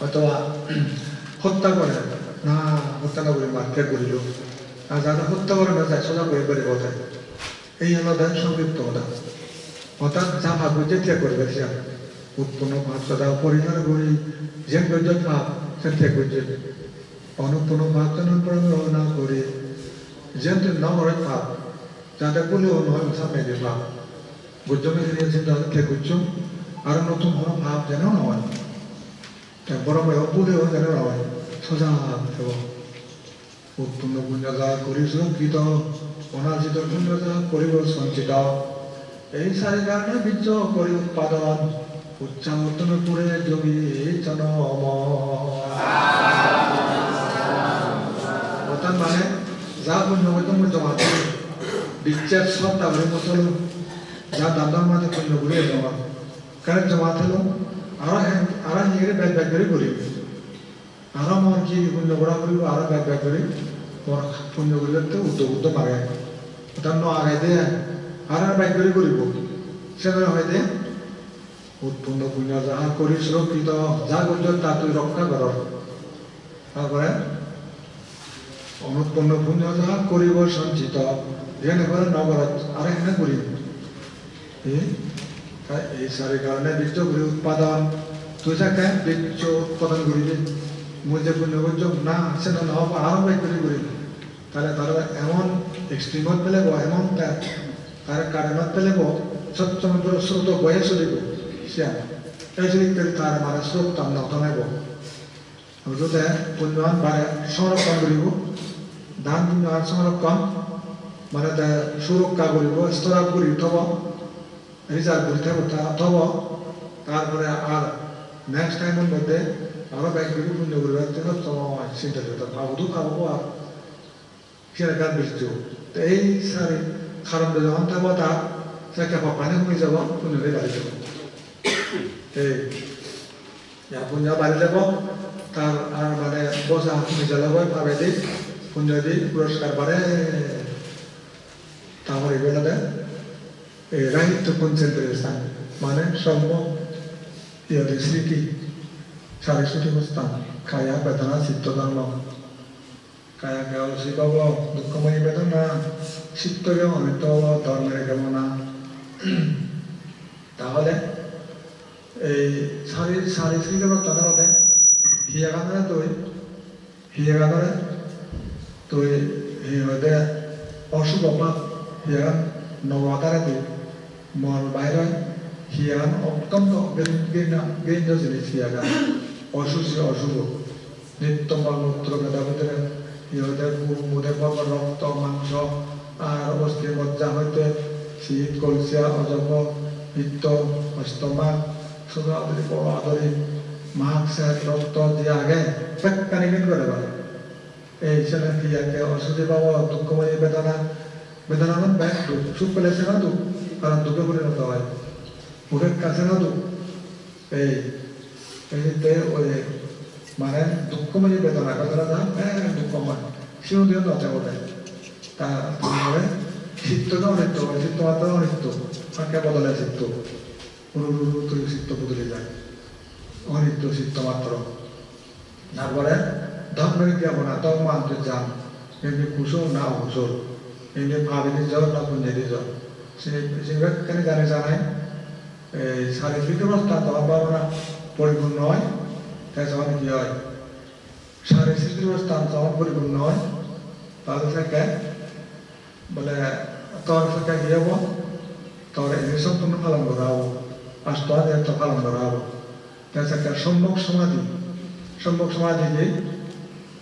অথবা হত্যা করে, না, হত্যা না করে মারতে করিল। আর যারা হত্যা করে না যায় সোজা করে বেড়ে কথা এই হলো দেন সংক্ষিপ্ত কথা। অর্থাৎ যা ভাববে যেতিয়া করবে, সে উৎপন্ন ভাব সদা পরিহার করি। যে গর্জ ভাব সে গর্জে অনুৎপন্ন ভাব যেন পরিগ্রহ না করে। যেহেতু নগরে ভাব যাতে বলেও নয় সামনে যে ভাব গুজ্জমে দিয়েছেন তাদের গুজ্জ আরও নতুন কোনো ভাব যেন নয়। বড় বড় বলেও যেন নয় সোজা এবং উৎপন্ন পুণ্যতা করি সুরক্ষিত অনার্জিত পুণ্যতা করিব সঞ্চিত এই সারি কারণে বীর্য করি উৎপাদন উচ্চাবর্তন করে যোগী জন অর্থাৎ মানে যা পুণ্য হইতো মই জমা করি বীর্যের সব তাহলে মতল যা দাদার মাঝে পুণ্য জমা কারণ জমা থলো আর হিগরে ব্যাগ ব্যাগ করে করি আর মন কি পুণ্য করা করিব, আর ব্যাগ ব্যাগ করে তোর পুণ্য করলে তো উদ্য উদ্য পারে ওটা ন আগাই দে, আর আর ব্যাগ করে করিব সেখানে হয় দে, উৎপন্ন পুণ্য যাহা করি সুরক্ষিত যা করছ তা তুই রক্ষা কর। তারপরে, অনুৎপন্ন পুণ্য যাহা করিব সঞ্চিত। যেখানে করে নগরত, আর এখানে করিব এই তাই এই সারি কারণে বীর্য করি উৎপাদন। তুই যাকে বীর্য উৎপাদন করিবি। মুই যে পুণ্য করছ না সেটা না হব আরও বাই করে করিবি তাহলে তার এমন এক্সট্রিমত পেলেব এমন তার কারণত পেলেব সত্যমন্ত্র স্রোত বয়ে চলিব, সে এই যদি তার মানে স্রোত তার নতমাইব যাতে পুণ্যৱান বাৰে সংৰক্ষণ কৰিব দান পুণ্যৱান সংৰক্ষণ মানে তা সুৰক্ষা কৰিব স্তৰাপ কৰি থব রিজার্ভ করে থাকব তা অথবা তারপরে আর নেক্সট টাইমের মধ্যে আরও ব্যাংক করে পুণ্য করবে জন্য তোমার চিন্তা করতে ভাবো তো খাব আর গান বেশি তো এই সারি খারাপ যখন থাকব তা সেটা পাপানে কমে যাব পুণ্যরে বাড়ি যাব। এই যা বাড়ি যাব, তার আর মানে বসা কমে যাব ভাবে দিই পুণ্য দিই, পুরস্কার বাড়ে, তারপরে এগুলো এই রাহিত্য কনসেন্ট্রেশন মানে সর্ব ইয়াতে স্মৃতি সারস্বতী স্থান কায়া বেদনা চিত্ত ধর্ম কায়া কেবল শিবব দুঃখময়ী বেদনা চিত্তকে অনিত ধর্মের কামনা তাহলে এই সারি সারি স্মৃতি বর্তমানে হিয়াগানরে তুই হিয়াগানরে তুই হিয়াতে অশুভ পাপ হিয়াগান নবতারে তুই মল বাইরে হিয়ান অত্যন্ত গৃহীত জিনিস হিয়াগান অসুচি অশুভ নিত্য মলমূত্র মেধা ভিতরে ইহদের মুদে পর্ব রক্ত মাংস আর অস্থির মজ্জা হইতে শীত কলসিয়া অজব পিত্ত অস্তমা শুধু আদরি বড় আদরি মাঘ স্যার রক্ত দিয়ে আগে ফেক্কানি মিন করে বলে এই ছেলে হিয়াকে অসুচি পাবো দুঃখময়ী বেদনা বেদনা মানে ব্যাগ দুঃখ সুখ পেলেছে না দুঃখ কারণ দুঃখে পরিণত হয় মুখের কাছে না দুঃখ এই এইতে ওই মানে দুঃখময় বেদনা বেদনা না হ্যাঁ দুঃখময় সিও দিয়ে নচা বলে তারপরে চিত্তটা অনিত্য চিত্ত মাত্র অনিত্য ফাঁকে বদলে চিত্ত তুই চিত্ত বদলে যায় অনিত্য চিত্ত মাত্র তারপরে ধর্মের জ্ঞাপনা ধর্ম আন্তর্জাম এমনি কুশল না অকুশল এমনি ভাবিনি জল না পুঞ্জেরি জল সেখানে জানে জানায় এই শারীরিক অবস্থা তখন ভাবনা পরিপূর্ণ হয় তাই যখন কি হয় শারীরিক অবস্থা যখন পরিপূর্ণ হয় তাহলে থেকে বলে তোর থেকে কি হব তোর এই সম্পূর্ণ পালন করা হব পাঁচটা একটা পালন করা হব তাই থেকে সম্যক সমাধি সম্যক সমাধি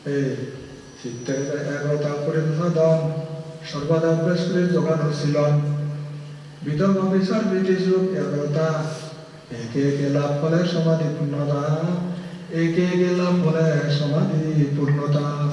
এই চিত্তের এগারোটা দম সর্বদা করে যোগান হচ্ছিলেন বিতর্ক বিচার ব্রিটিশ যুগ একতা একে একে লাভ ফলে সমাধি পূর্ণতা। একে একে লাভ ফলে সমাধি পূর্ণতা।